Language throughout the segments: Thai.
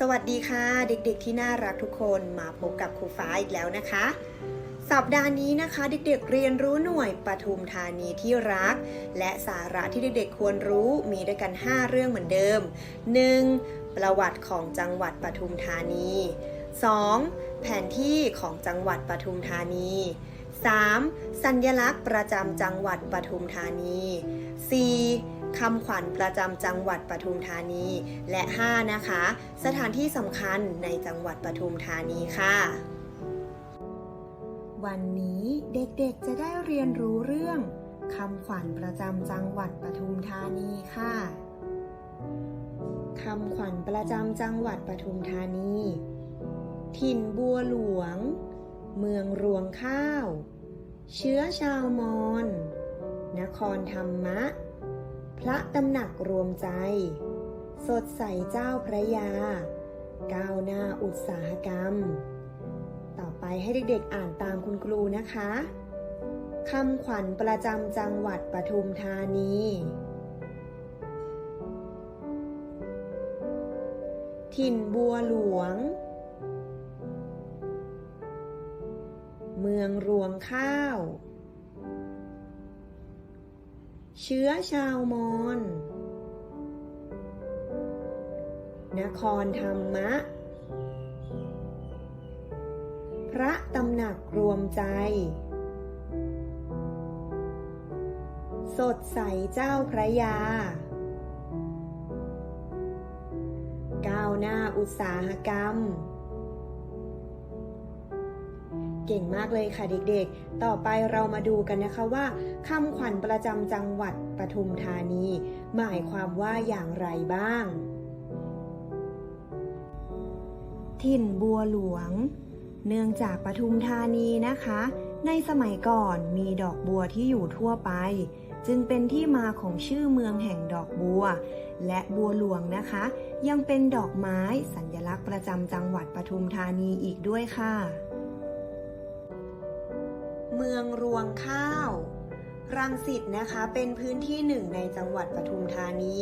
สวัสดีค่ะ เด็กๆที่น่ารักทุกคนมาพบกับครูฟ้าอีกแล้วนะคะ สัปดาห์นี้นะคะ เด็กๆเรียนรู้หน่วยปทุมธานีที่รัก และสาระที่เด็กๆควรรู้มีด้วยกัน 5 เรื่องเหมือนเดิม 1. ประวัติของจังหวัดปทุมธานี 2. แผนที่ของจังหวัดปทุมธานี 3. สัญลักษณ์ประจำจังหวัดปทุมธานี 4. คำขวัญประจำจังหวัดปทุมธานี และ 5 นะคะ สถานที่สำคัญในจังหวัดปทุมธานีค่ะ วันนี้เด็กๆจะได้เรียนรู้เรื่องคำขวัญประจำจังหวัดปทุมธานีค่ะ คำขวัญประจำจังหวัดปทุมธานี ถิ่นบัวหลวง เมืองรวงข้าว เชื้อชาวมอญนครธรรมะ พระตำหนักรวมใจ สดใสเจ้าพระยา ก้าวหน้าอุตสาหกรรม ต่อไปให้เด็กๆอ่านตามคุณครูนะคะคำขวัญประจำจังหวัดปทุมธานี ถิ่นบัวหลวง เมืองรวงข้าว เชื้อชาวมอญนครธรรมะ พระตำหนักรวมใจ สดใสเจ้าพระยา ก้าวหน้าอุตสาหกรรม เก่งมากเลยค่ะเด็กๆ ต่อไปเรามาดูกันนะคะว่าคำขวัญประจำจังหวัดปทุมธานี หมายความว่าอย่างไรบ้าง ถิ่นบัวหลวง เนื่องจากปทุมธานีนะคะ ในสมัยก่อนมีดอกบัวที่อยู่ทั่วไป จึงเป็นที่มาของชื่อเมืองแห่งดอกบัว และบัวหลวงนะคะ ยังเป็นดอกไม้สัญลักษณ์ประจำจังหวัดปทุมธานีอีกด้วยค่ะ เมืองรวงข้าว รังสิตนะคะเป็นพื้นที่หนึ่งในจังหวัดปทุมธานี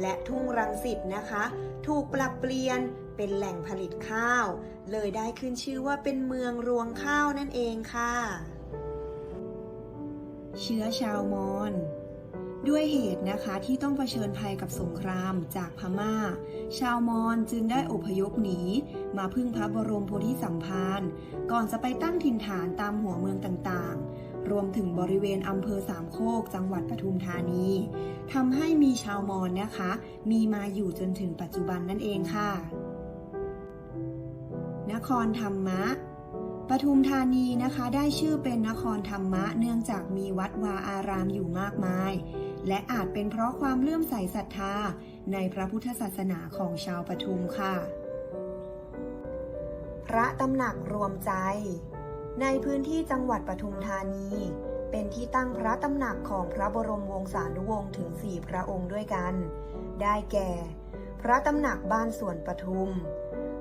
และทุ่งรังสิตนะคะ ถูกปรับเปลี่ยนเป็นแหล่งผลิตข้าว เลยได้ขึ้นชื่อว่าเป็นเมืองรวงข้าวนั่นเองค่ะ เชื้อชาวมอญด้วยเหตุนะคะที่ต้องเผชิญภัยกับสงครามจากพม่า ชาวมอญจึงได้อพยพหนี มาพึ่งพระบรมโพธิสัมภารก่อนจะไปตั้งถิ่นฐานตามหัวเมืองต่างๆ รวมถึงบริเวณอำเภอสามโคกจังหวัดปทุมธานีทำให้มีชาวมอญนะคะ มีมาอยู่จนถึงปัจจุบันนั่นเองค่ะ นครธรรมะปทุมธานีนะคะได้ชื่อเป็นนครธรรมะเนื่องจากมีวัดวาอารามอยู่มากมาย และอาจเป็นเพราะความเลื่อมใสศรัทธาในพระพุทธศาสนาของชาวปทุมค่ะ ระตำหนักรวมใจ ในพื้นที่จังหวัดปทุมธานี เป็นที่ตั้งพระตำหนักของพระบรมวงศานุวงศ์ถึงสี่พระองค์ด้วยกัน ได้แก่ พระตำหนักบ้านสวนปทุม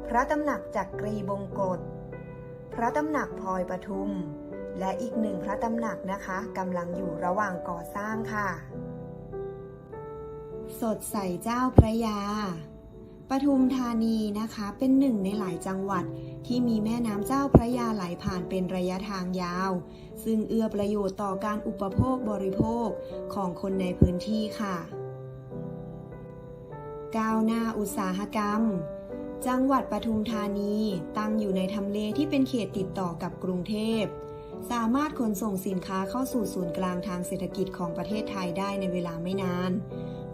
พระตำหนักจักกรีบงกฎพระตำหนักพลอยปทุม และอีกหนึ่งพระตำหนักนะคะกำลังอยู่ระหว่างก่อสร้างค่ะ สดใสเจ้าพระยา ปทุมธานีนะคะเป็นหนึ่งในหลายจังหวัดที่มีแม่น้ำเจ้าพระยาไหลผ่านเป็นระยะทางยาว ซึ่งเอื้อประโยชน์ต่อการอุปโภคบริโภคของคนในพื้นที่ค่ะ ก้าวหน้าอุตสาหกรรม จังหวัดปทุมธานีตั้งอยู่ในทำเลที่เป็นเขตติดต่อกับกรุงเทพ สามารถขนส่งสินค้าเข้าสู่ศูนย์กลางทางเศรษฐกิจของประเทศไทยได้ในเวลาไม่นาน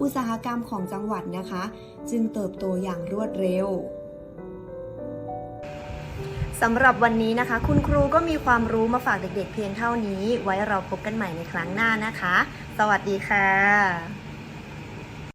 อุตสาหกรรมของจังหวัดนะคะ จึงเติบโตอย่างรวดเร็วสำหรับวันนี้นะคะ คุณครูก็มีความรู้มาฝากเด็กๆเพียงเท่านี้ ไว้เราพบกันใหม่ในครั้งหน้านะคะ สวัสดีค่ะ